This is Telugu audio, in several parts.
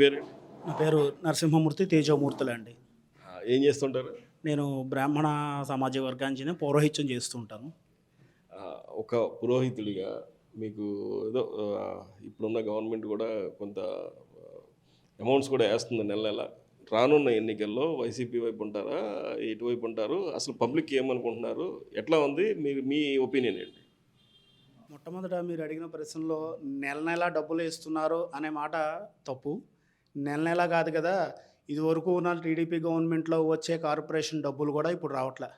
పేరు నా పేరు నరసింహమూర్తి తేజమూర్తులు అండి. ఏం చేస్తుంటారు? నేను బ్రాహ్మణ సామాజిక వర్గానికి పౌరోహిత్యం చేస్తూ ఉంటాను ఆ, ఒక పురోహితుడిగా మీకు ఏదో ఇప్పుడున్న గవర్నమెంట్ కూడా కొంత అమౌంట్స్ కూడా వేస్తుంది నెల నెల. రానున్న ఎన్నికల్లో వైసీపీ వైపు ఉంటారా ఎటువైపు ఉంటారు? అసలు పబ్లిక్ ఏమనుకుంటున్నారు? ఎట్లా ఉంది? మీరు మీ ఒపీనియన్ ఏంటి? మొట్టమొదట మీరు అడిగిన ప్రశ్నలో నెల నెల డబ్బులు ఇస్తున్నారు అనే మాట తప్పు. నెల నెల కాదు కదా. ఇది వరకు ఉన్న టీడీపీ గవర్నమెంట్లో వచ్చే కార్పొరేషన్ డబ్బులు కూడా ఇప్పుడు రావట్లే.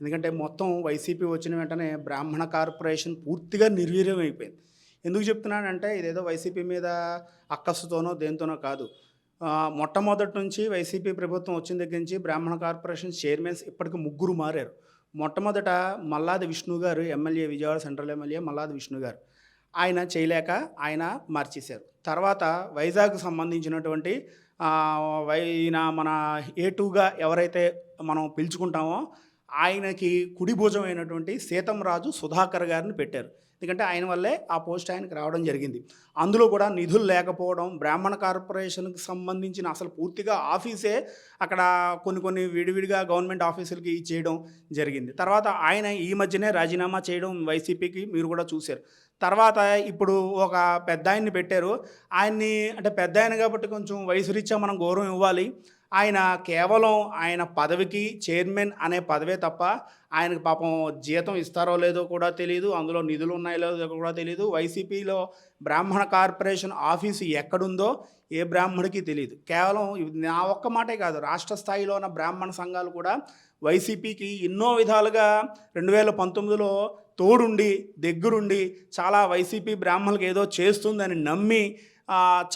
ఎందుకంటే మొత్తం వైసీపీ వచ్చిన వెంటనే బ్రాహ్మణ కార్పొరేషన్ పూర్తిగా నిర్వీర్యం అయిపోయింది. ఎందుకు చెప్తున్నానంటే ఇదేదో వైసీపీ మీద అక్కసుతోనో దేనితోనో కాదు. మొట్టమొదటి నుంచి వైసీపీ ప్రభుత్వం వచ్చిన దగ్గర నుంచి బ్రాహ్మణ కార్పొరేషన్ చైర్మన్స్ ఇప్పటికి ముగ్గురు మారారు. మొట్టమొదట Malladi Vishnu garu MLA Vijayawada central MLA Malladi Vishnu garu. ఆయన చేయలేక ఆయన మార్చేశారు. తర్వాత వైజాగ్ సంబంధించినటువంటి వై ఈయన మన ఏ టూగా ఎవరైతే మనం పిలుచుకుంటామో ఆయనకి కుడిభుజం అయినటువంటి సీతం రాజు సుధాకర్ గారిని పెట్టారు. ఎందుకంటే ఆయన వల్లే ఆ పోస్ట్ ఆయనకి రావడం జరిగింది. అందులో కూడా నిధులు లేకపోవడం బ్రాహ్మణ కార్పొరేషన్కి సంబంధించిన అసలు పూర్తిగా ఆఫీసే అక్కడ కొన్ని కొన్ని విడివిడిగా గవర్నమెంట్ ఆఫీసులకి చేయడం జరిగింది. తర్వాత ఆయన ఈ మధ్యనే రాజీనామా చేయడం వైసీపీకి మీరు కూడా చూశారు. తర్వాత ఇప్పుడు ఒక పెద్ద ఆయన్ని పెట్టారు. ఆయన్ని అంటే పెద్ద ఆయన కాబట్టి కొంచెం వయసు రీత్యా మనం గౌరవం ఇవ్వాలి. ఆయన కేవలం ఆయన పదవికి చైర్మన్ అనే పదవే తప్ప ఆయనకు పాపం జీతం ఇస్తారో లేదో కూడా తెలియదు అందులో నిధులు ఉన్నాయో లేదో కూడా తెలియదు వైసీపీలో బ్రాహ్మణ కార్పొరేషన్ ఆఫీసు ఎక్కడుందో ఏ బ్రాహ్మడికి తెలియదు కేవలం నా ఒక్క మాటే కాదు రాష్ట్ర స్థాయిలో ఉన్న బ్రాహ్మణ సంఘాలు కూడా వైసీపీకి ఎన్నో విధాలుగా రెండు వేల పంతొమ్మిదిలో తోడుండి దగ్గరుండి చాలా వైసీపీ బ్రాహ్మణులకు ఏదో చేస్తుందని నమ్మి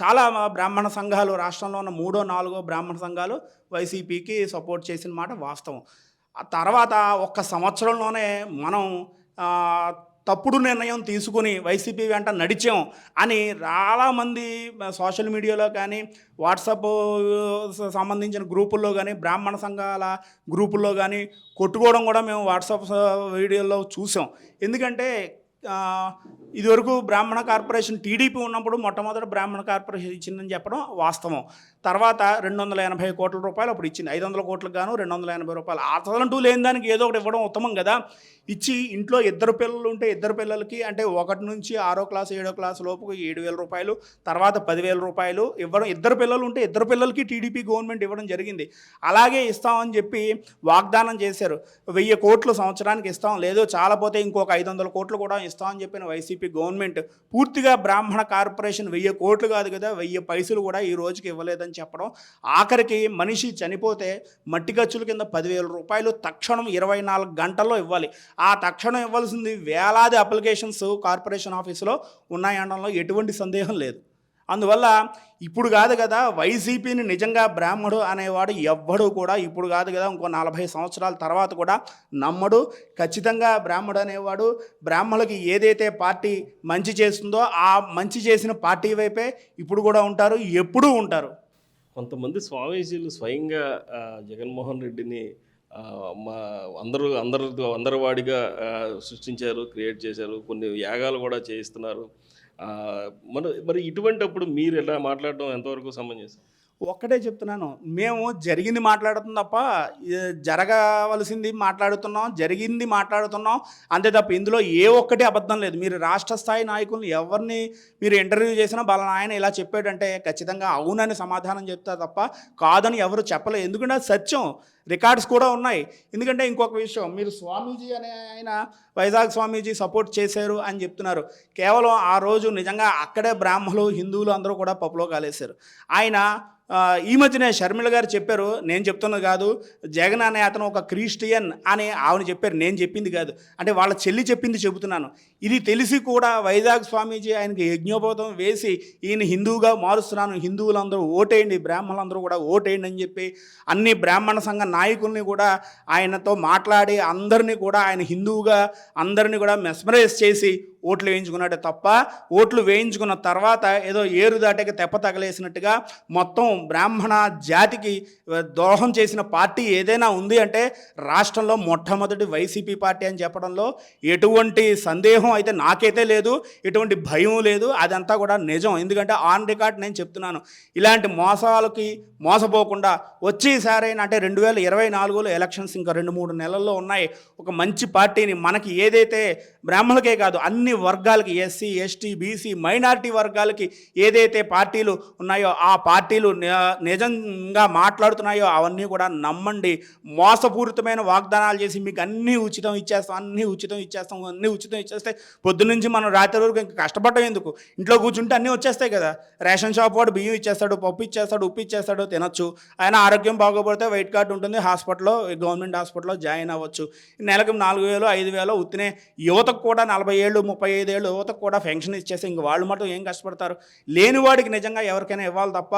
చాలా బ్రాహ్మణ సంఘాలు రాష్ట్రంలో ఉన్న మూడో నాలుగో బ్రాహ్మణ సంఘాలు వైసీపీకి సపోర్ట్ చేసిన మాట వాస్తవం. ఆ తర్వాత ఒక్క సంవత్సరంలోనే మనం తప్పుడు నిర్ణయం తీసుకుని వైసీపీ వెంట నడిచాం అని చాలామంది సోషల్ మీడియాలో కానీ వాట్సాప్ సంబంధించిన గ్రూపుల్లో కానీ బ్రాహ్మణ సంఘాల గ్రూపుల్లో కానీ కొట్టుకోవడం కూడా మేము వాట్సాప్ వీడియోలో చూసాం. ఎందుకంటే ఇదివరకు బ్రాహ్మణ కార్పొరేషన్ టీడీపీ ఉన్నప్పుడు మొట్టమొదటి బ్రాహ్మణ కార్పొరేషన్ ఇచ్చిందని చెప్పడం వాస్తవం. తర్వాత రెండు వందల ఎనభై కోట్ల రూపాయలు అప్పుడు ఇచ్చింది. ఐదు వందల కోట్లకు గాను రెండు వందల ఎనభై రూపాయలు. అసలంటూ లేని దానికి ఏదో ఒకటి ఇవ్వడం ఉత్తమం కదా. ఇచ్చి ఇంట్లో ఇద్దరు పిల్లలు ఉంటే ఇద్దరు పిల్లలకి అంటే ఒకటి నుంచి ఆరో క్లాస్ ఏడో క్లాస్ లోపు ఏడు వేల రూపాయలు తర్వాత పదివేల రూపాయలు ఇవ్వడం ఇద్దరు పిల్లలు ఉంటే ఇద్దరు పిల్లలకి టీడీపీ గవర్నమెంట్ ఇవ్వడం జరిగింది. అలాగే ఇస్తామని చెప్పి వాగ్దానం చేశారు. వెయ్యి కోట్లు సంవత్సరానికి ఇస్తాం లేదు చాలా పోతే ఇంకొక ఐదు వందల కోట్లు కూడా ఇస్తామని చెప్పిన వైసీపీ గవర్నమెంట్ పూర్తిగా బ్రాహ్మణ కార్పొరేషన్ వెయ్యి కోట్లు కాదు కదా వెయ్యి పైసలు కూడా ఈ రోజుకి ఇవ్వలేదని చెప్పడం. ఆఖరికి మనిషి చనిపోతే మట్టి ఖర్చుల కింద పదివేల రూపాయలు తక్షణం ఇరవై నాలుగు గంటల్లో ఇవ్వాలి. ఆ తక్షణం ఇవ్వాల్సింది వేలాది అప్లికేషన్స్ కార్పొరేషన్ ఆఫీసులో ఉన్నాయనడంలో ఎటువంటి సందేహం లేదు. అందువల్ల ఇప్పుడు కాదు కదా వైసీపీని నిజంగా బ్రాహ్మడు అనేవాడు ఎవ్వడు కూడా ఇప్పుడు కాదు కదా ఇంకో నలభై సంవత్సరాల తర్వాత కూడా నమ్మడు. ఖచ్చితంగా బ్రాహ్మడు అనేవాడు బ్రాహ్మణులకి ఏదైతే పార్టీ మంచి చేస్తుందో ఆ మంచి చేసిన పార్టీ వైపే ఇప్పుడు కూడా ఉంటారు ఎప్పుడూ ఉంటారు. కొంతమంది స్వామీజీలు స్వయంగా జగన్మోహన్ రెడ్డిని మా అందరూ అందరు అందరివాడిగా సృష్టించారు క్రియేట్ చేశారు కొన్ని యాగాలు కూడా చేయిస్తున్నారు. మన మరి ఇటువంటప్పుడు మీరు ఎలా మాట్లాడడం ఎంతవరకు సమంజసం? ఒక్కటే చెప్తున్నాను. మేము జరిగింది మాట్లాడుతున్నాం తప్ప జరగవలసింది మాట్లాడుతున్నాం జరిగింది మాట్లాడుతున్నాం అంతే తప్ప ఇందులో ఏ ఒక్కటి అబద్ధం లేదు. మీరు రాష్ట్ర స్థాయి నాయకులను ఎవరిని మీరు ఇంటర్వ్యూ చేసినా వాళ్ళ ఆయన ఇలా చెప్పాడంటే ఖచ్చితంగా అవునని సమాధానం చెప్తారు తప్ప కాదని ఎవరు చెప్పలేదు ఎందుకంటే సత్యం. రికార్డ్స్ కూడా ఉన్నాయి. ఎందుకంటే ఇంకొక విషయం మీరు స్వామీజీ అనే ఆయన వైజాగ్ స్వామీజీ సపోర్ట్ చేశారు అని చెప్తున్నారు. కేవలం ఆ రోజు నిజంగా అక్కడే బ్రాహ్మణులు హిందువులు అందరూ కూడా పప్పులో కాలేశారు. ఆయన ఈ మధ్యనే షర్మిల గారు చెప్పారు నేను చెప్తున్నది కాదు జగన్ అనే అతను ఒక క్రిస్టియన్ అని ఆవిడ చెప్పారు నేను చెప్పింది కాదు. అంటే వాళ్ళ చెల్లి చెప్పింది చెబుతున్నాను. ఇది తెలిసి కూడా వైజాగ్ స్వామీజీ ఆయనకి యజ్ఞోపేతం వేసి ఈయన హిందువుగా మారుస్తున్నాను హిందువులందరూ ఓటేయండి బ్రాహ్మణులందరూ కూడా ఓటేయండి అని చెప్పి అన్ని బ్రాహ్మణ సంఘ నాయకుల్ని కూడా ఆయనతో మాట్లాడి అందరినీ కూడా ఆయన హిందువుగా అందరినీ కూడా మెస్మరైజ్ చేసి ఓట్లు వేయించుకున్నాడే తప్ప ఓట్లు వేయించుకున్న తర్వాత ఏదో ఏరు దాటకి తెప్ప తగలేసినట్టుగా మొత్తం బ్రాహ్మణ జాతికి ద్రోహం చేసిన పార్టీ ఏదైనా ఉంది అంటే రాష్ట్రంలో మొట్టమొదటి వైసీపీ పార్టీ అని చెప్పడంలో ఎటువంటి సందేహం అయితే నాకైతే లేదు ఎటువంటి భయం లేదు అదంతా కూడా నిజం. ఎందుకంటే ఆన్ రికార్డ్ నేను చెప్తున్నాను. ఇలాంటి మోసాలకి మోసపోకుండా వచ్చేసారైనా అంటే రెండు వేల ఇరవై నాలుగులో ఎలక్షన్స్ ఇంకా రెండు మూడు నెలల్లో ఉన్నాయి. ఒక మంచి పార్టీని మనకి ఏదైతే బ్రాహ్మణులకే కాదు అన్ని వర్గాలకి ఎస్సీ ఎస్టీ బీసీ మైనారిటీ వర్గాలకి ఏదైతే పార్టీలు ఉన్నాయో ఆ పార్టీలు నిజంగా మాట్లాడుతున్నాయో అవన్నీ కూడా నమ్మండి. మోసపూరితమైన వాగ్దానాలు చేసి మీకు అన్నీ ఉచితం ఇచ్చేస్తాం అన్నీ ఉచితం ఇచ్చేస్తాం అన్నీ ఉచితం ఇచ్చేస్తే పొద్దున్నుంచి మనం రాత్రి వరకు ఇంకా కష్టపడటం ఎందుకు? ఇంట్లో కూర్చుంటే అన్నీ వచ్చేస్తాయి కదా. రేషన్ షాప్ వాడు బియ్యం ఇచ్చేస్తాడు పప్పు ఇచ్చేస్తాడు ఉప్పు ఇచ్చేస్తాడు తినొచ్చు. ఆయన ఆరోగ్యం బాగోపడితే వైట్ కార్డు ఉంటుంది హాస్పిటల్లో గవర్నమెంట్ హాస్పిటల్లో జాయిన్ అవ్వచ్చు. నెలకు నాలుగు వేలు ఐదు వేలు ఉత్తినే యువత యువతకు కూడా నలభై ఏళ్ళు ముప్పై ఐదు ఏళ్ళు యువతకు కూడా పెన్షన్ ఇచ్చేసి ఇంక వాళ్ళు మాత్రం ఏం కష్టపడతారు? లేని వాడికి నిజంగా ఎవరికైనా ఇవ్వాలి తప్ప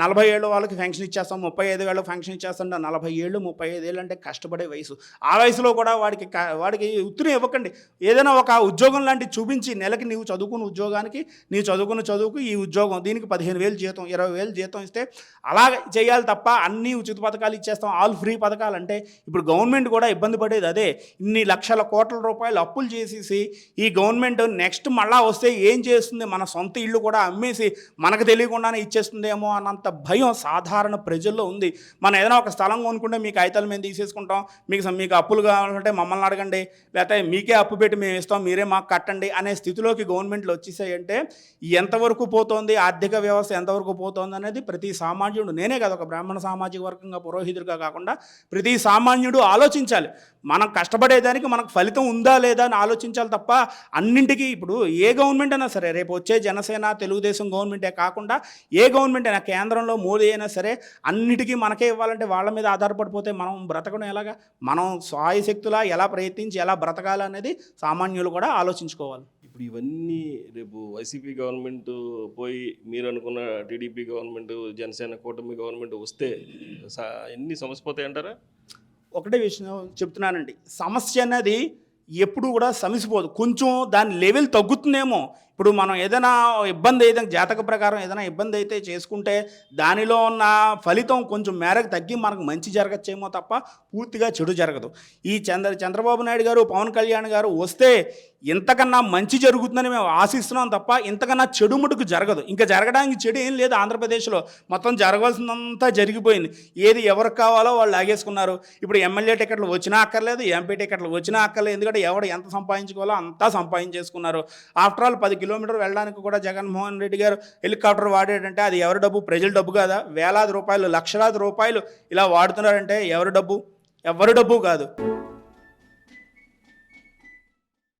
నలభై ఏళ్ళు వాళ్ళకి పెన్షన్ ఇచ్చేస్తాం ముప్పై ఐదు వేలు పెన్షన్ ఇచ్చేస్తాం నలభై ఏళ్ళు ముప్పై ఐదు ఏళ్ళు అంటే కష్టపడే వయసు. ఆ వయసులో కూడా వాడికి వాడికి ఉత్తిని ఇవ్వకండి. ఏదైనా ఒక ఉద్యోగం లాంటివి చూపించి నెలకి నీవు చదువుకున్న ఉద్యోగానికి నీ చదువుకున్న చదువుకు ఈ ఉద్యోగం దీనికి పదిహేను వేలు జీతం ఇరవై వేలు జీతం ఇస్తే అలా చేయాలి తప్ప అన్ని ఉచిత పథకాలు ఇచ్చేస్తాం ఆల్ ఫ్రీ పథకాలు అంటే ఇప్పుడు గవర్నమెంట్ కూడా ఇబ్బంది పడేది అదే. ఇన్ని లక్షల కోట్ల రూపాయలు అప్పులు చేసి అమ్మేసేసి ఈ గవర్నమెంట్ నెక్స్ట్ మళ్ళా వస్తే ఏం చేస్తుంది? మన సొంత ఇల్లు కూడా అమ్మేసి మనకు తెలియకుండానే ఇచ్చేస్తుందేమో అన్నంత భయం సాధారణ ప్రజల్లో ఉంది. మనం ఏదైనా ఒక స్థలం కొనుక్కుంటే మీకు కాగితాలు మేము తీసేసుకుంటాం. మీకు మీకు అప్పులు కావాలంటే మమ్మల్ని అడగండి. లేకపోతే మీకే అప్పు పెట్టి మేము ఇస్తాం. మీరే మాకు కట్టండి అనే స్థితిలోకి గవర్నమెంట్లు వచ్చేసాయంటే ఎంతవరకు పోతోంది? ఆర్థిక వ్యవస్థ ఎంతవరకు పోతోంది అనేది ప్రతి సామాన్యుడు నేనే కదా ఒక బ్రాహ్మణ సామాజిక వర్గంగా పురోహితుడిగా కాకుండా ప్రతి సామాన్యుడు ఆలోచించాలి. మనం కష్టపడేదానికి మనకు ఫలితం ఉందా లేదా అని ఆలోచించాలి తప్ప అన్నింటికీ ఇప్పుడు ఏ గవర్నమెంట్ అయినా సరే రేపు వచ్చే జనసేన తెలుగుదేశం గవర్నమెంటే కాకుండా ఏ గవర్నమెంట్ అయినా కేంద్రంలో మోదీ అయినా సరే అన్నిటికీ మనకే ఇవ్వాలంటే వాళ్ళ మీద ఆధారపడిపోతే మనం బ్రతకడం ఎలాగా? మనం స్వాయశక్తులా ఎలా ప్రయత్నించి ఎలా బ్రతకాలి అనేది సామాన్యులు కూడా ఆలోచించుకోవాలి. ఇప్పుడు ఇవన్నీ రేపు వైసీపీ గవర్నమెంట్ పోయి మీరు అనుకున్న టీడీపీ గవర్నమెంట్ జనసేన కూటమి గవర్నమెంట్ వస్తే ఎన్ని సమస్య పోతాయి అంటారా ఒకటే విషయం చెప్తున్నానండి. సమస్య అనేది ఎప్పుడు కూడా సమిసిపోదు కొంచెం దాని లెవెల్ తగ్గుతుందేమో ఇప్పుడు మనం ఏదైనా ఇబ్బంది అయితే జాతక ప్రకారం ఏదైనా ఇబ్బంది అయితే చేసుకుంటే దానిలో ఉన్న ఫలితం కొంచెం మేరకు తగ్గి మనకు మంచి జరగచ్చేమో తప్ప పూర్తిగా చెడు జరగదు. ఈ చంద్ర చంద్రబాబు నాయుడు గారు పవన్ కళ్యాణ్ గారు వస్తే ఇంతకన్నా మంచి జరుగుతుందని మేము ఆశిస్తున్నాం తప్ప ఇంతకన్నా చెడు ముటుకు జరగదు. ఇంకా జరగడానికి చెడు ఏం లేదు ఆంధ్రప్రదేశ్లో. మొత్తం జరగవలసినంతా జరిగిపోయింది. ఏది ఎవరికి కావాలో వాళ్ళు లాగేసుకున్నారు. ఇప్పుడు ఎమ్మెల్యే టికెట్లు వచ్చినా అక్కర్లేదు ఎంపీ టికెట్లు వచ్చినా అక్కర్లేదు. ఎందుకంటే ఎవడు ఎంత సంపాదించుకోవాలో అంతా సంపాదించేసుకున్నారు. ఆఫ్టర్ ఆల్ పది కిలోమీటర్ వెళ్ళడానికి కూడా జగన్మోహన్ రెడ్డి గారు హెలికాప్టర్ వాడాడంటే అది ఎవరి డబ్బు? ప్రజల డబ్బు కాదా? వేలాది రూపాయలు లక్షలాది రూపాయలు ఇలా వాడుతున్నారంటే ఎవరి డబ్బు? ఎవరి డబ్బు కాదు.